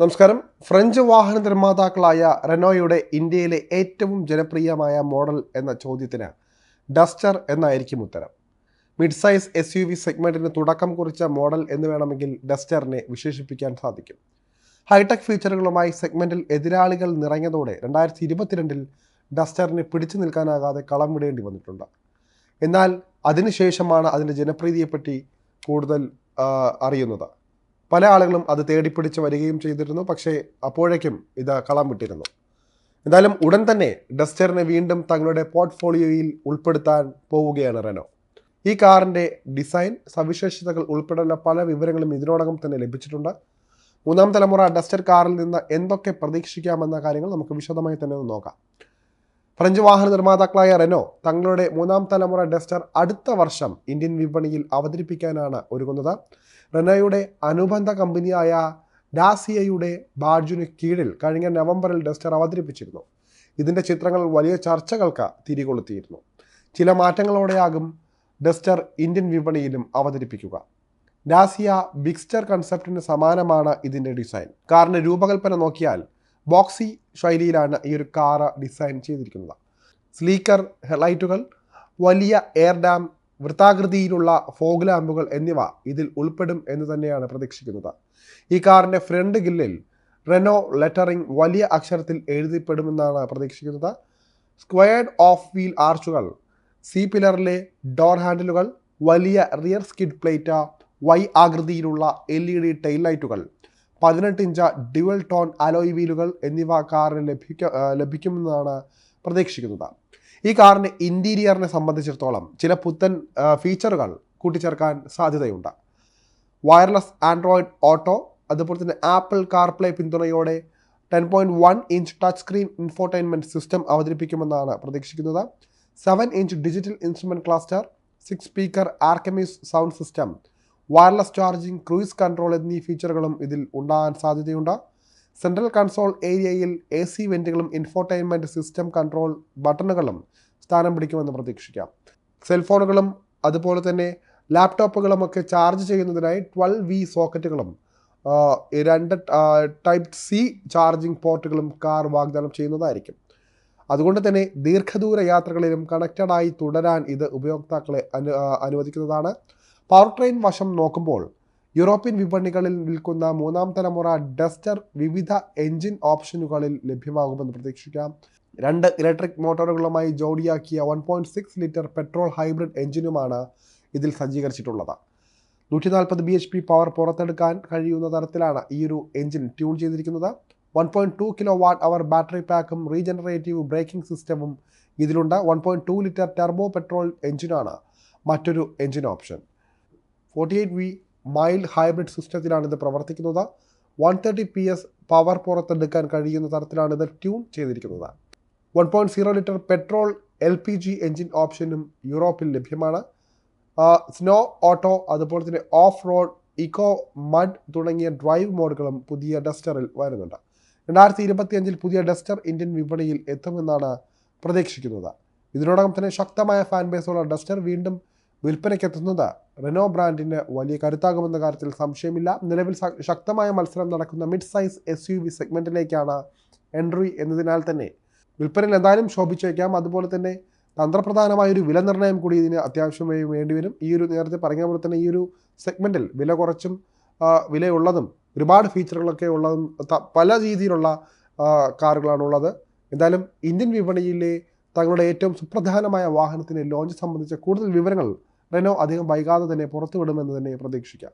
നമസ്കാരം. ഫ്രഞ്ച് വാഹന നിർമ്മാതാക്കളായ റെനോയുടെ ഇന്ത്യയിലെ ഏറ്റവും ജനപ്രിയമായ മോഡൽ എന്ന ചോദ്യത്തിന് ഡസ്റ്റർ എന്നായിരിക്കും ഉത്തരം. Mid size S U V സെഗ്മെന്റിന് തുടക്കം കുറിച്ച മോഡൽ എന്ന് വേണമെങ്കിൽ ഡസ്റ്ററിനെ വിശേഷിപ്പിക്കാൻ സാധിക്കും. ഹൈടെക് ഫീച്ചറുകളുമായി സെഗ്മെന്റിൽ എതിരാളികൾ നിറഞ്ഞതോടെ രണ്ടായിരത്തി ഇരുപത്തിരണ്ടിൽ ഡസ്റ്ററിന് പിടിച്ചു നിൽക്കാനാകാതെ കളം വിടേണ്ടി വന്നിട്ടുണ്ട്. എന്നാൽ അതിനുശേഷമാണ് അതിന്റെ ജനപ്രീതിയെപ്പറ്റി കൂടുതൽ അറിയുന്നത്. പല ആളുകളും അത് തേടിപ്പിടിച്ച് വരികയും ചെയ്തിരുന്നു. പക്ഷേ അപ്പോഴേക്കും ഇത് കളം വിട്ടിരുന്നു. എന്തായാലും ഉടൻ തന്നെ ഡസ്റ്ററിനെ വീണ്ടും തങ്ങളുടെ പോർട്ട്ഫോളിയോയിൽ ഉൾപ്പെടുത്താൻ പോവുകയാണ് റെനോ. ഈ കാറിന്റെ ഡിസൈൻ സവിശേഷതകൾ ഉൾപ്പെടെയുള്ള പല വിവരങ്ങളും ഇതിനോടകം തന്നെ ലഭിച്ചിട്ടുണ്ട്. മൂന്നാം തലമുറ ഡസ്റ്റർ കാറിൽ നിന്ന് എന്തൊക്കെ പ്രതീക്ഷിക്കാമെന്ന കാര്യങ്ങൾ നമുക്ക് വിശദമായി തന്നെ ഒന്ന് നോക്കാം. ഫ്രഞ്ച് വാഹന നിർമ്മാതാക്കളായ റെനോ തങ്ങളുടെ മൂന്നാം തലമുറ ഡസ്റ്റർ അടുത്ത വർഷം ഇന്ത്യൻ വിപണിയിൽ അവതരിപ്പിക്കാനാണ് ഒരുങ്ങുന്നത്. റെനോയുടെ അനുബന്ധ കമ്പനിയായ ഡാസിയയുടെ ബാർജുന് കീഴിൽ കഴിഞ്ഞ നവംബറിൽ ഡസ്റ്റർ അവതരിപ്പിച്ചിരുന്നു. ഇതിന്റെ ചിത്രങ്ങൾ വലിയ ചർച്ചകൾക്ക് തിരികൊളുത്തിയിരുന്നു. ചില മാറ്റങ്ങളോടെയാകും ഡസ്റ്റർ ഇന്ത്യൻ വിപണിയിലും അവതരിപ്പിക്കുക. ഡാസിയ ബിക്സ്റ്റർ കൺസെപ്റ്റിന് സമാനമാണ് ഇതിന്റെ ഡിസൈൻ. കാറിന്റെ രൂപകൽപ്പന നോക്കിയാൽ ബോക്സി ശൈലിയിലാണ് ഈ ഒരു കാറ് ഡിസൈൻ ചെയ്തിരിക്കുന്നത്. സ്ലീക്കർ ഹെഡ്ലൈറ്റുകൾ വലിയ എയർ ഡാം വൃത്താകൃതിയിലുള്ള ഫോഗ് ലാമ്പുകൾ എന്നിവ ഇതിൽ ഉൾപ്പെടും എന്ന് തന്നെയാണ് പ്രതീക്ഷിക്കുന്നത്. ഈ കാറിന്റെ ഫ്രണ്ട് ഗില്ലിൽ റെനോ ലെറ്ററിംഗ് വലിയ അക്ഷരത്തിൽ എഴുതിപ്പെടുമെന്നാണ് പ്രതീക്ഷിക്കുന്നത്. സ്ക്വയർഡ് ഓഫ് വീൽ ആർച്ചുകൾ സി പില്ലറിലെ ഡോർ ഹാൻഡിലുകൾ വലിയ റിയർ സ്കിഡ് പ്ലേറ്റ് വൈ ആകൃതിയിലുള്ള എൽ ഇ ഡി ടെയിൽ ലൈറ്റുകൾ പതിനെട്ട് ഇഞ്ച് ഡ്യുവൽ ടോൺ അലോയ് വീലുകൾ എന്നിവ കാറിന് ലഭിക്ക ലഭിക്കുമെന്നാണ് പ്രതീക്ഷിക്കുന്നത്. ഈ കാറിന് ഇന്റീരിയറിനെ സംബന്ധിച്ചിടത്തോളം ചില പുത്തൻ ഫീച്ചറുകൾ കൂട്ടിച്ചേർക്കാൻ സാധ്യതയുണ്ട്. വയർലെസ് ആൻഡ്രോയിഡ് ഓട്ടോ അതുപോലെ തന്നെ ആപ്പിൾ കാർപ്ലേ പിന്തുണയോടെ ten point one inch touch screen infotainment system അവതരിപ്പിക്കുമെന്നാണ് പ്രതീക്ഷിക്കുന്നത്. Seven inch digital instrument cluster six speaker Arkamys sound system wireless charging cruise control എന്നീ ഫീച്ചറുകളും ഇതിൽ ഉണ്ടാകാൻ സാധ്യതയുണ്ട്. സെൻട്രൽ കൺസോൾ ഏരിയയിൽ എ സി വെന്റുകളും ഇൻഫോർടൈൻമെന്റ് സിസ്റ്റം കൺട്രോൾ ബട്ടണുകളും സ്ഥാനം പിടിക്കുമെന്ന് പ്രതീക്ഷിക്കാം. സെൽഫോണുകളും അതുപോലെ തന്നെ ലാപ്ടോപ്പുകളും ഒക്കെ ചാർജ് ചെയ്യുന്നതിനായി ട്വൽവ് വി സോക്കറ്റുകളും രണ്ട് ടൈപ്പ് സി ചാർജിംഗ് പോർട്ടുകളും കാർ വാഗ്ദാനം ചെയ്യുന്നതായിരിക്കും. അതുകൊണ്ട് തന്നെ ദീർഘദൂര യാത്രകളിലും കണക്റ്റഡായി തുടരാൻ ഇത് ഉപയോക്താക്കളെ അനു അനുവദിക്കുന്നതാണ്. പവർ ട്രെയിൻ വശം നോക്കുമ്പോൾ യൂറോപ്യൻ വിപണികളിൽ വിൽക്കുന്ന മൂന്നാം തലമുറ ഡസ്റ്റർ വിവിധ എഞ്ചിൻ ഓപ്ഷനുകളിൽ ലഭ്യമാകുമെന്ന് പ്രതീക്ഷിക്കാം. രണ്ട് ഇലക്ട്രിക് മോട്ടോറുകളുമായി ജോഡിയാക്കിയ one point six litre petrol hybrid എഞ്ചിനുമാണ് ഇതിൽ സജ്ജീകരിച്ചിട്ടുള്ളത്. നൂറ്റി നാൽപ്പത് ബി എച്ച് പി പവർ പുറത്തെടുക്കാൻ കഴിയുന്ന തരത്തിലാണ് ഈ ഒരു എഞ്ചിൻ ട്യൂൺ ചെയ്തിരിക്കുന്നത്. One point two kilowatt hour battery പാക്കും regenerative braking സിസ്റ്റവും ഇതിലുണ്ട്. One point two litre turbo petrol എഞ്ചിനാണ് മറ്റൊരു engine option. Forty eight V mild hybrid സിസ്റ്റത്തിലാണ് ഇത് പ്രവർത്തിക്കുന്നത്. One thirty P S power പുറത്തെടുക്കാൻ കഴിയുന്ന തരത്തിലാണ് ഇത് ട്യൂൺ ചെയ്തിരിക്കുന്നത്. One point zero litre petrol L P G engine ഓപ്ഷനും യൂറോപ്പിൽ ലഭ്യമാണ്. സ്നോ ഓട്ടോ അതുപോലെ തന്നെ ഓഫ് റോഡ് ഇക്കോ മഡ് തുടങ്ങിയ ഡ്രൈവ് മോഡുകളും പുതിയ ഡസ്റ്ററിൽ വരുന്നുണ്ട്. രണ്ടായിരത്തി ഇരുപത്തിയഞ്ചിൽ പുതിയ ഡസ്റ്റർ ഇന്ത്യൻ വിപണിയിൽ എത്തുമെന്നാണ് പ്രതീക്ഷിക്കുന്നത്. ഇതിനോടകം തന്നെ ശക്തമായ ഫാൻ ബേസുള്ള ഡസ്റ്റർ വീണ്ടും വിൽപ്പനയ്ക്കെത്തുന്നത്. റെനോ ബ്രാൻഡിന് വലിയ കരുത്താകുമെന്ന കാര്യത്തിൽ സംശയമില്ല. നിലവിൽ ശക്തമായ മത്സരം നടക്കുന്ന mid size S U V സെഗ്മെന്റിലേക്കാണ് entry എന്നതിനാൽ തന്നെ വിൽപ്പനയിൽ എന്തായാലും ശോഭിച്ചേക്കാം. അതുപോലെ തന്നെ തന്ത്രപ്രധാനമായ ഒരു വില നിർണയം കൂടി ഇതിന് അത്യാവശ്യമായി വേണ്ടിവരും ഈ ഒരു നേരത്തെ പറഞ്ഞ പോലെ തന്നെ ഈ ഒരു സെഗ്മെന്റിൽ വില കുറച്ചും വിലയുള്ളതും ഒരുപാട് ഫീച്ചറുകളൊക്കെ ഉള്ളതും പല രീതിയിലുള്ള കാറുകളാണുള്ളത്. എന്തായാലും ഇന്ത്യൻ വിപണിയിലെ തങ്ങളുടെ ഏറ്റവും സുപ്രധാനമായ വാഹനത്തിന്റെ ലോഞ്ച് സംബന്ധിച്ച കൂടുതൽ വിവരങ്ങൾ റെനോ അധികം വൈകാതെ തന്നെ പുറത്തുവിടുമെന്ന് തന്നെ പ്രതീക്ഷിക്കാം.